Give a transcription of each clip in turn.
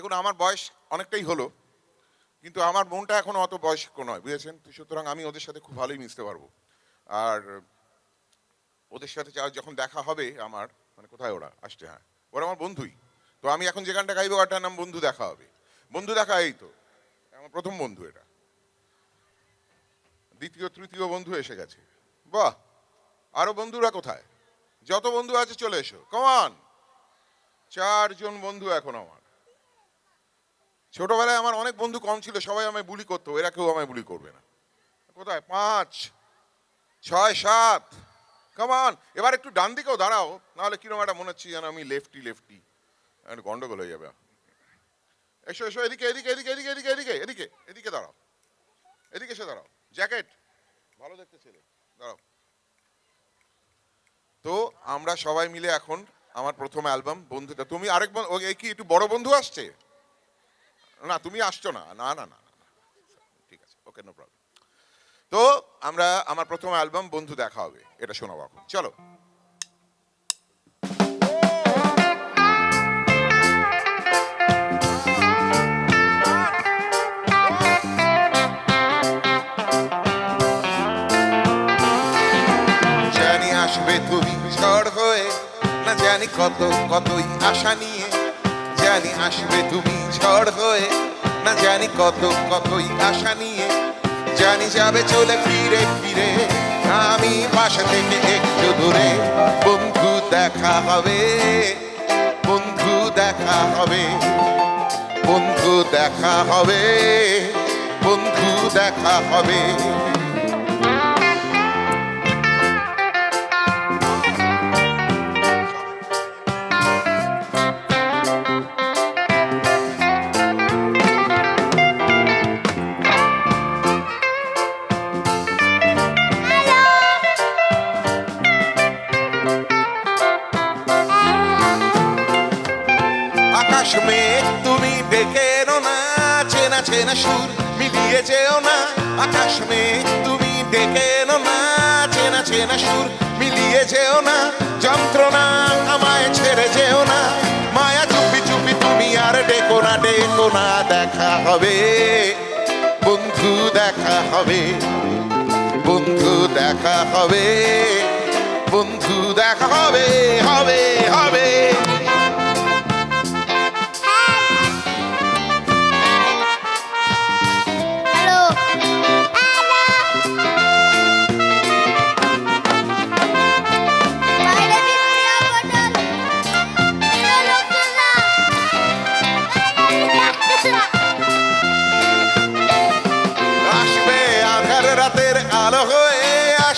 দেখুন, আমার বয়স অনেকটাই হলো, কিন্তু আমার মনটা এখন অত বয়স্ক নয়, বুঝেছেন? তো সুতরাং আমি ওদের সাথে খুব ভালোই মিশতে পারব। আর ওদের সাথে যখন দেখা হবে আমার মানে কোথায় ওরা? আসছে হ্যাঁ। ওরা আমার বন্ধুই। তো আমি এখন যে গানটা গাইবো, ওটার নাম বন্ধু দেখা হবে। বন্ধু দেখা এই তো। আমার প্রথম বন্ধু এটা। দ্বিতীয়, তৃতীয় বন্ধু এসে গেছে। বাহ! আরও বন্ধুরা কোথায়? যত বন্ধু আছে, চলে এসো। কমান চারজন বন্ধু এখন আমার। ছোটবেলায় আমার অনেক বন্ধু কম ছিল সবাই আমায় বুলি করতো এরা কেউ আমায় বুলি করবে না। কোথায়? পাঁচ ছয় সাত। কমান এবার একটু ডান দিকেও দাঁড়াও নাহলে কীরকম একটা মনে হচ্ছে যেন আমি লেফটি লেফটি একটা গন্ডগোল হয়ে যাবে এসো এসো এদিকে এদিকে এদিকে এদিকে এদিকে এদিকে এদিকে এদিকে দাঁড়াও। এদিকে এসে দাঁড়াও। জ্যাকেট ভালো দেখতে ছেলে। দাঁড়াও। তো আমরা সবাই মিলে এখন আমার প্রথম অ্যালবাম বন্ধুটা। তুমি আরেক বন- ও, এই কি একটু বড় বন্ধু আসছে? না, তুমি আসছো না না না না। ঠিক আছে ওকে নো প্রবলেম তো আমরা, আমার প্রথম অ্যালবাম বন্ধু দেখা হবে, এটা শোনাবো এখন, চলো জানি আসবে তুমি ঝড় হয়ে, না জানি কত, কতই আশা নিয়ে জানি আসবে তুমি ঝড় হয়ে, না জানি কত, কতই আশা নিয়ে। জানি যাবে চলে ফিরে ফিরে, আমি পাশে থেকে একটু দূরে। বন্ধু দেখা হবে, বন্ধু দেখা হবে, বন্ধু দেখা হবে, বন্ধু দেখা হবে। আকাশ মেঘ তুমি ডেকে না, চেনা চেনা সুর মিলিয়ে যেও না। আকাশ মেঘ তুমি ডেকে না, চেনা চেনা সুর মিলিয়ে যেও না। যন্ত্রণা আমায় ছেড়ে যেও না। মায়া চুপি চুপি তুমি আর ডেকো না ডেকো না, দেখা হবে। বন্ধু, দেখা হবে। বন্ধু, দেখা হবে। বন্ধু, দেখা হবে হবে হবে।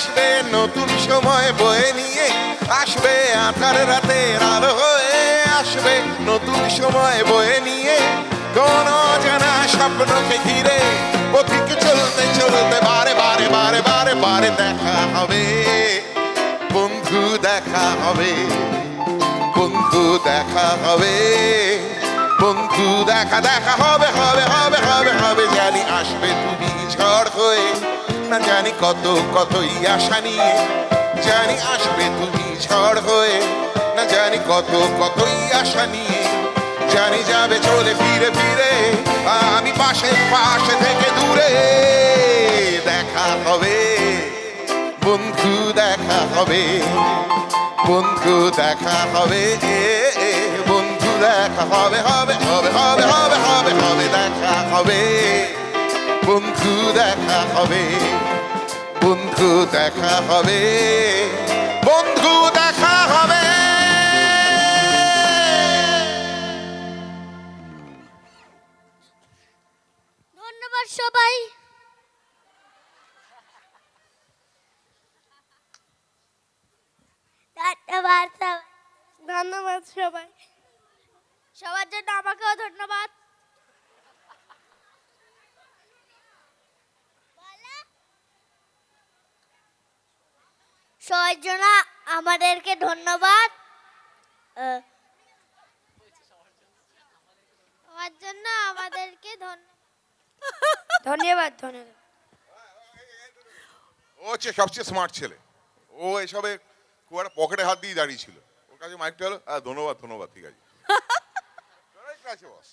আসবে নতুন সময় বয়ে নিয়ে, আসবে আধার রাতের আলো হয়ে, আসবে নতুন সময় বয়ে নিয়ে। কোন জানা স্বপ্নকে ঘিরে, পথিকে চলতে চলতে বারে বারে বারে বারে বারে দেখা হবে। বন্ধু দেখা হবে, বন্ধু দেখা হবে, বন্ধু দেখা দেখা হবে হবে হবে হবে হবে, জানি আসবে তুমি ঝড় হয়ে। না জানি কত কতই আশা নিয়ে। জানি আসবে তুমি ঝড় হয়ে না জানি কত কতই আশা নিয়ে। জানি যাবে চলে ফিরে ফিরে আমি পাশে পাশে থেকে দূরে। দেখা হবে বন্ধু দেখা হবে বন্ধু দেখা হবে এ, বন্ধু দেখা হবে হবে হবে হবে হবে হবে হবে দেখা হবে। বন্ধু দেখা হবে বন্ধু দেখা হবে বন্ধু দেখা হবে। ধন্যবাদ সবাই। ধন্যবাদ সবাই। ধন্যবাদ সবাই। সবার জন্য আমাকেও ধন্যবাদ। সবার জন্য আমাদেরকে ধন্যবাদ। সবার জন্য আমাদেরকে ধন্যবাদ ধন্যবাদ ধন্যবাদ। ও হচ্ছে সবচেয়ে স্মার্ট ছেলে। ও এসবে খুব একটা পকেটে হাত দিয়ে দাঁড়িয়ে ছিল। ওর কাছে মাইকটা হলো হ্যাঁ ধন্যবাদ ধন্যবাদ ঠিক আছে। ঠিক আছে বস